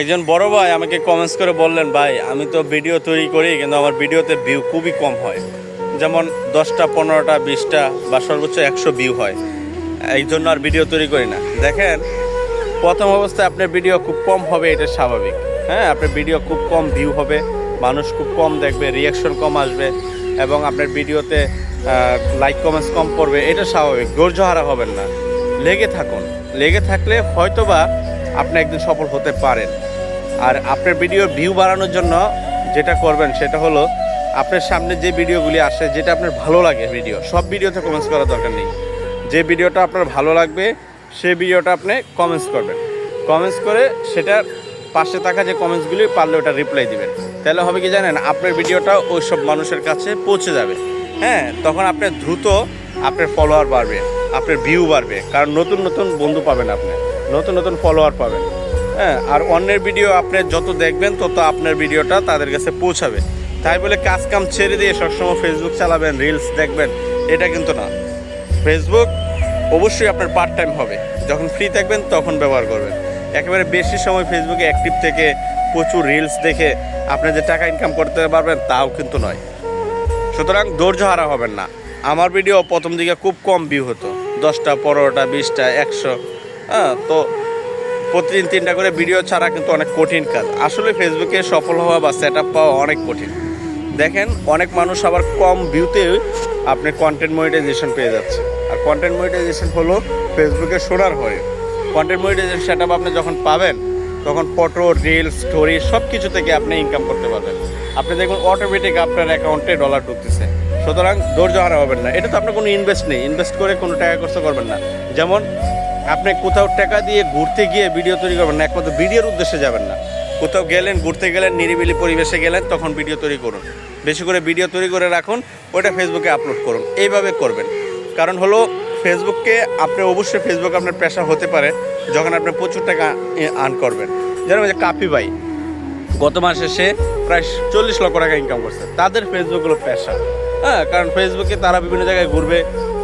একজন বড় ভাই আমাকে কমেন্টস করে বললেন, ভাই, আমি তো ভিডিও তৈরি করি, কিন্তু আমার ভিডিওতে ভিউ খুবই কম হয়। যেমন দশটা, পনেরোটা, বিশটা বা সর্বোচ্চ একশো ভিউ হয়। এই জন্য আর ভিডিও তৈরি করি না। দেখেন, প্রথম অবস্থায় আপনার ভিডিও খুব কম হবে, এটা স্বাভাবিক। হ্যাঁ আপনার ভিডিও খুব কম ভিউ হবে, মানুষ খুব কম দেখবে রিয়াকশন কম আসবে এবং আপনার ভিডিওতে লাইক কমেন্টস কম পড়বে, এটা স্বাভাবিক, ধৈর্য হারা হবেন না। লেগে থাকুন। লেগে থাকলে হয়তোবা আপনি একদিন সফল হতে পারেন। আর আপনার ভিডিও ভিউ বাড়ানোর জন্য যেটা করবেন সেটা হলো, আপনার সামনে যে ভিডিওগুলি আসে, যেটা আপনার ভালো লাগে ভিডিও সব ভিডিওতে কমেন্টস করার দরকার নেই। যে ভিডিওটা আপনার ভালো লাগবে সেই ভিডিওটা আপনি কমেন্টস করবেন। কমেন্টস করে সেটার পাশে থাকা যে কমেন্টসগুলি পারলে ওটা রিপ্লাই দিবেন। তাহলে হবে কি জানেন, আপনার ভিডিওটা ওই সব মানুষের কাছে পৌঁছে যাবে। হ্যাঁ তখন আপনার দ্রুত আপনার ফলোয়ার বাড়বে, আপনার ভিউ বাড়বে, কারণ নতুন নতুন বন্ধু পাবেন আপনি, নতুন নতুন ফলোয়ার পাবেন। হ্যাঁ আর অন্যের ভিডিও আপনি যত দেখবেন, তত আপনার ভিডিওটা তাদের কাছে পৌঁছাবে। তাই বলে কাজ কাম ছেড়ে দিয়ে সবসময় ফেসবুক চালাবেন রিলস দেখবেন, এটা কিন্তু না। ফেসবুক অবশ্যই আপনার পার্ট টাইম হবে। যখন ফ্রি থাকবেন, তখন ব্যবহার করবেন। একেবারে বেশি সময় ফেসবুকে অ্যাক্টিভ থেকে প্রচুর রিলস দেখে আপনি যে টাকা ইনকাম করতে পারবেন, তাও কিন্তু নয়। সুতরাং ধৈর্য হারা হবেন না। আমার ভিডিও প্রথম দিকে খুব কম ভিউ হতো। দশটা, পনেরোটা, বিশটা, একশো হ্যাঁ তো প্রতিদিন তিনটা করে ভিডিও ছাড়া কিন্তু অনেক কঠিন কাজ। আসলে ফেসবুকে সফল হওয়া বা সেট আপ পাওয়া অনেক কঠিন। দেখেন, অনেক মানুষ আবার কম ভিউতে আপনি কন্টেন্ট মনিটাইজেশন পেয়ে যাচ্ছে। আর কন্টেন্ট মনিটাইজেশন হলো ফেসবুকে শোনার হয়ে। কন্টেন্ট মনিটাইজেশন সেট আপ আপনি যখন পাবেন, তখন ফটো রিল স্টোরি সব কিছু থেকে আপনি ইনকাম করতে পারবেন। আপনি দেখুন অটোমেটিক আপনার অ্যাকাউন্টে ডলার ঢুকতেছে। সুতরাং ধৈর্য হারা হবেন না। এটা তো আপনার কোনো ইনভেস্ট নেই। ইনভেস্ট করে কোনো টাকা খরচ করবেন না। যেমন আপনি কোথাও টাকা দিয়ে ঘুরতে গিয়ে ভিডিও তৈরি করবেন না, একমাত্র ভিডিওর উদ্দেশ্যে যাবেন না। কোথাও গেলেন, ঘুরতে গেলেন, নিরিবিলি পরিবেশে গেলেন, তখন ভিডিও তৈরি করুন। বেশি করে ভিডিও তৈরি করে রাখুন ওটা ফেসবুকে আপলোড করুন। এইভাবে করবেন। কারণ হলো ফেসবুককে আপনি অবশ্যই ফেসবুক আপনার পেশা হতে পারে, যখন আপনি প্রচুর টাকা আর্ন করবেন। যেরকম যে কাপি ভাই, গত মাসে সে প্রায় চল্লিশ লক্ষ টাকা ইনকাম করছে। তাদের ফেসবুক হলো পেশা হ্যাঁ কারণ ফেসবুকে তারা বিভিন্ন জায়গায় ঘুরবে,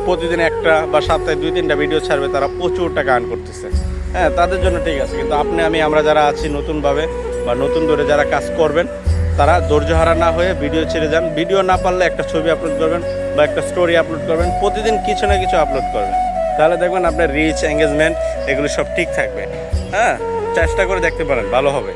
প্রতিদিন একটা বা সপ্তাহে দুই, তিনটা ভিডিও ছাড়বে, তারা প্রচুর টাকা আর্ন করতেছে। হ্যাঁ তাদের জন্য ঠিক আছে, কিন্তু আপনি, আমি, আমরা যারা আছি নতুনভাবে বা নতুন ধরে যারা কাজ করবেন, তারা ধৈর্য হারা না হয়ে ভিডিও ছেড়ে যান। ভিডিও না পারলে একটা ছবি আপলোড করবেন বা একটা স্টোরি আপলোড করবেন, প্রতিদিন কিছু না কিছু আপলোড করবেন। তাহলে দেখবেন আপনার রিচ এঙ্গেজমেন্ট এগুলো সব ঠিক থাকবে। হ্যাঁ চেষ্টা করে দেখতে পারেন, ভালো হবে।